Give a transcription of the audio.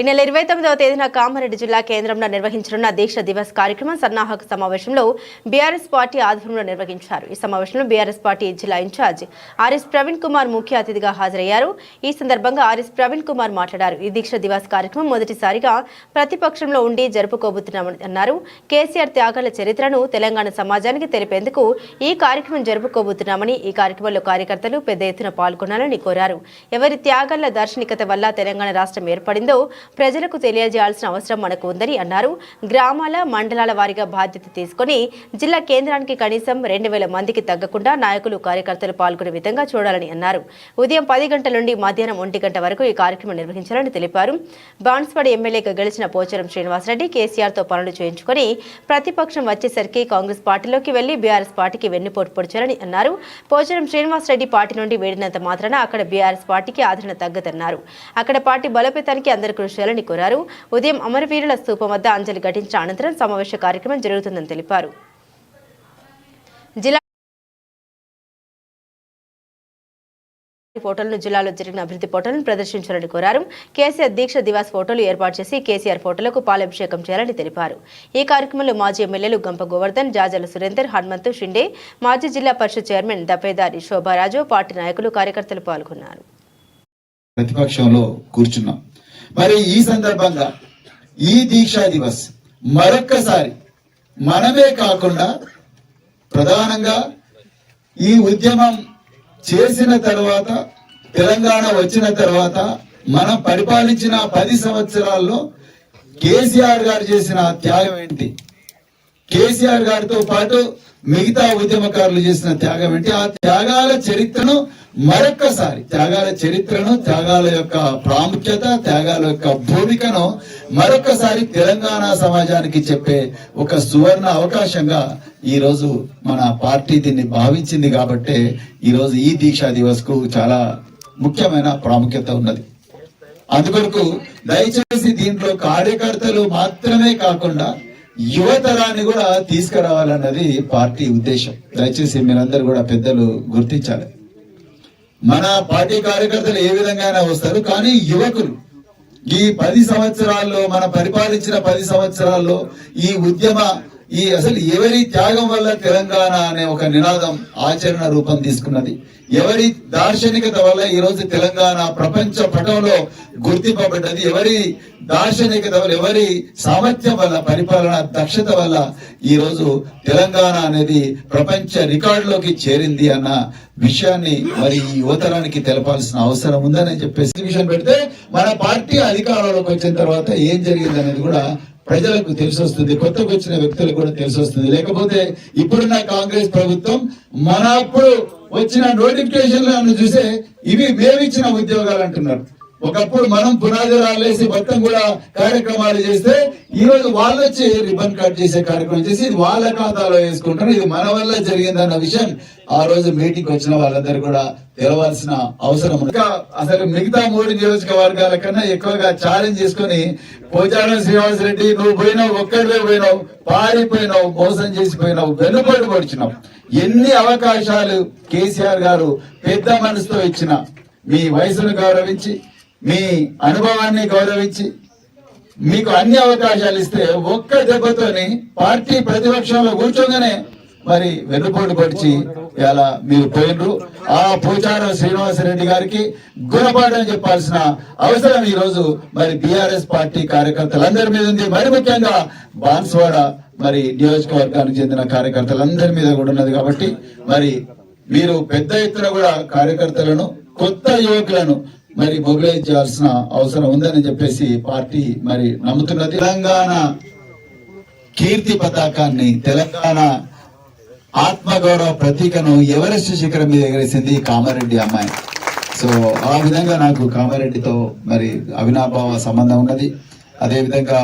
ఈ నెల ఇరవై తొమ్మిదవ తేదీన కామారెడ్డి జిల్లా కేంద్రంలో నిర్వహించనున్న దీక్ష దివస్ కార్యక్రమం సన్నాహక సమావేశంలో బీఆర్ఎస్ పార్టీ ఆధ్వర్యంలో నిర్వహించారు. ఈ సమావేశంలో బీఆర్ఎస్ పార్టీ జిల్లా in charge RS Praveen Kumar ముఖ్య అతిథిగా హాజరయ్యారు. ఈ సందర్భంగా ఆర్ఎస్ ప్రవీణ్ కుమార్ మాట్లాడారు. ఈ దీక్ష దివస్ కార్యక్రమం మొదటిసారిగా ప్రతిపక్షంలో ఉండి జరుపుకోబోతున్నామని అన్నారు. కేసీఆర్ త్యాగాల చరిత్రను తెలంగాణ సమాజానికి తెలిపేందుకు ఈ కార్యక్రమం జరుపుకోబోతున్నామని ఈ కార్యక్రమంలో కార్యకర్తలు పెద్ద ఎత్తున పాల్గొనాలని కోరారు. ఎవరి త్యాగాల దార్శనికత వల్ల తెలంగాణ రాష్ట్రం ఏర్పడిందో ప్రజలకు తెలియజేయాల్సిన అవసరం మనకు ఉందని అన్నారు. గ్రామాల మండలాల వారీగా బాధ్యత తీసుకొని జిల్లా కేంద్రానికి కనీసం రెండు వేల మందికి తగ్గకుండా నాయకులు కార్యకర్తలు పాల్గొనే విధంగా చూడాలని అన్నారు. ఉదయం పది గంటల నుండి మధ్యాహ్నం ఒంటి గంట వరకు ఈ కార్యక్రమం నిర్వహించాలని తెలిపారు. బాన్స్వాడ ఎమ్మెల్యేగా గెలిచిన పోచారం శ్రీనివాసరెడ్డి కేసీఆర్తో పనులు చేయించుకొని ప్రతిపక్షం వచ్చేసరికి కాంగ్రెస్ పార్టీలోకి వెళ్ళి బీఆర్ఎస్ పార్టీకి వెన్నుపోటు పొడిచారని అన్నారు. పోచారం శ్రీనివాసరెడ్డి పార్టీ నుండి వేడినంత మాత్రాన అక్కడ బీఆర్ఎస్ పార్టీకి ఆదరణ తగ్గదన్నారు. అక్కడ పార్టీ బలోపేతానికి అందరూ కృషి చేయాలని కోరారు. ఉదయం అమరవీరుల స్థూపం వద్ద అంజలి ఘటించిన అనంతరం సమావేశ కార్యక్రమం జరుగుతుందని తెలిపారు. జిల్లా ఫోటోలను జిల్లాలో జరిగిన అభివృద్ధి ఫోటోలను ప్రదర్శించాలని కోరారు. కేసీఆర్ దీక్ష దివాస్ ఫోటోలు ఏర్పాటు చేసి కేసీఆర్ ఫోటోలకు పాలాభిషేకం చేయాలని తెలిపారు. ఈ కార్యక్రమంలో మాజీ ఎమ్మెల్యేలు గంప గోవర్ధన్ జాజల సురేందర్ హనుమంతు షిండే మాజీ జిల్లా పరిషత్ చైర్మన్ దపేదారి శోభారాజు పార్టీ నాయకులు కార్యకర్తలు పాల్గొన్నారు. ప్రతిపక్షంలో కూర్చున్నాం. మరి ఈ సందర్భంగా ఈ దీక్షా దివస్ మరొక్కసారి మనమే కాకుండా ప్రధానంగా ఈ ఉద్యమం చేసిన తర్వాత తెలంగాణ వచ్చిన తర్వాత మనం పరిపాలించిన పది సంవత్సరాల్లో కేసీఆర్ గారు చేసిన త్యాగం ఏంటి? కేసీఆర్ గారితో పాటు మిగతా ఉద్యమకారులు చేసిన త్యాగం ఏంటి? ఆ త్యాగాల చరిత్రను మరొక్కసారి త్యాగాల చరిత్రను త్యాగాల యొక్క ప్రాముఖ్యత త్యాగాల యొక్క భూమికను మరొక్కసారి తెలంగాణ సమాజానికి చెప్పే ఒక సువర్ణ అవకాశంగా ఈరోజు మన పార్టీ దీన్ని భావించింది కాబట్టే ఈరోజు ఈ దీక్షా దివస్కు చాలా ముఖ్యమైన ప్రాముఖ్యత ఉన్నది. అందుకొరకు దయచేసి దీంట్లో కార్యకర్తలు మాత్రమే కాకుండా యువతరాన్ని కూడా తీసుకురావాలన్నది పార్టీ ఉద్దేశం. దయచేసి మీరందరూ కూడా పెద్దలు గుర్తించాలి. మన పార్టీ కార్యకర్తలు ఏ విధంగా వస్తారు కానీ యువకులు ఈ పది సంవత్సరాల్లో మన పరిపాలించిన పది సంవత్సరాల్లో ఈ ఉద్యమ ఈ అసలు ఎవరి త్యాగం వల్ల తెలంగాణ అనే ఒక నినాదం ఆచరణ రూపం తీసుకున్నది? ఎవరి దార్శనికత వల్ల ఈ రోజు తెలంగాణ ప్రపంచ పటంలో గుర్తింపబడ్డది? ఎవరి దార్శనికత వల్ల ఎవరి సామర్థ్యం వల్ల పరిపాలన దక్షత వల్ల ఈ రోజు తెలంగాణ అనేది ప్రపంచ రికార్డులోకి చేరింది అన్న విషయాన్ని మరి ఈ యువతరానికి తెలపాల్సిన అవసరం ఉందని చెప్పేసి విషయం పెడితే మన పార్టీ అధికారంలోకి వచ్చిన తర్వాత ఏం జరిగింది అనేది కూడా ప్రజలకు తెలిసి వస్తుంది కొత్తగా వచ్చిన వ్యక్తులకు కూడా తెలిసి వస్తుంది లేకపోతే ఇప్పుడున్న కాంగ్రెస్ ప్రభుత్వం మన అప్పుడు వచ్చిన నోటిఫికేషన్లను చూసే ఇవి మేమిచ్చిన ఉద్యోగాలు అంటున్నారు. ఒకప్పుడు మనం పునాది రాలేసి మొత్తం కూడా కార్యక్రమాలు చేస్తే ఈ రోజు వాళ్ళు వచ్చి రిబన్ కట్ చేసే కార్యక్రమం చేసి ఇది వాళ్ళ ఖాతాలో వేసుకుంటారు. ఇది మన వల్ల జరిగిందన్న విషయం ఆ రోజు మీటింగ్ వచ్చిన వాళ్ళందరూ కూడా తెలవాల్సిన అవసరం ఇంకా అసలు మిగతా మూడు నియోజకవర్గాల కన్నా ఎక్కువగా ఛాలెంజ్ చేసుకుని పోచారం శ్రీనివాస్ రెడ్డి నువ్వు పోయినావు ఒక్కడివే పోయినావు పారిపోయినావు మోసం చేసిపోయినావు వెనుబడి పడిచినావు. ఎన్ని అవకాశాలు కేసీఆర్ గారు పెద్ద మనసుతో ఇచ్చిన మీ వయసును గౌరవించి మీ అనుభవాన్ని గౌరవించి మీకు అన్ని అవకాశాలు ఇస్తే ఒక్క దెబ్బతోని పార్టీ ప్రతిపక్షంలో కూర్చోగానే మరి వెన్నుపోటు పడిచి ఇలా మీరు పోయినరు ఆ పోచారం శ్రీనివాసరెడ్డి గారికి గుణపాఠం చెప్పాల్సిన అవసరం ఈ రోజు మరి బీఆర్ఎస్ పార్టీ కార్యకర్తలందరి మీద ఉంది. మరి ముఖ్యంగా బాన్స్వాడ మరి నియోజకవర్గానికి చెందిన కార్యకర్తలందరి మీద కూడా ఉన్నది కాబట్టి మరి మీరు పెద్ద ఎత్తున కూడా కార్యకర్తలను కొత్త యువకులను మరి మొబిలైజ్ చేయాల్సిన అవసరం ఉందని చెప్పేసి పార్టీ మరి నమ్ముతున్నది. తెలంగాణ కీర్తి పతాకాన్ని తెలంగాణ ఆత్మగౌరవ ప్రతీకను ఎవరెస్ట్ శిఖరం మీద ఎగరేసింది కామారెడ్డి అమ్మాయి. సో ఆ విధంగా నాకు కామారెడ్డితో మరి అవినాభావ సంబంధం ఉన్నది. అదేవిధంగా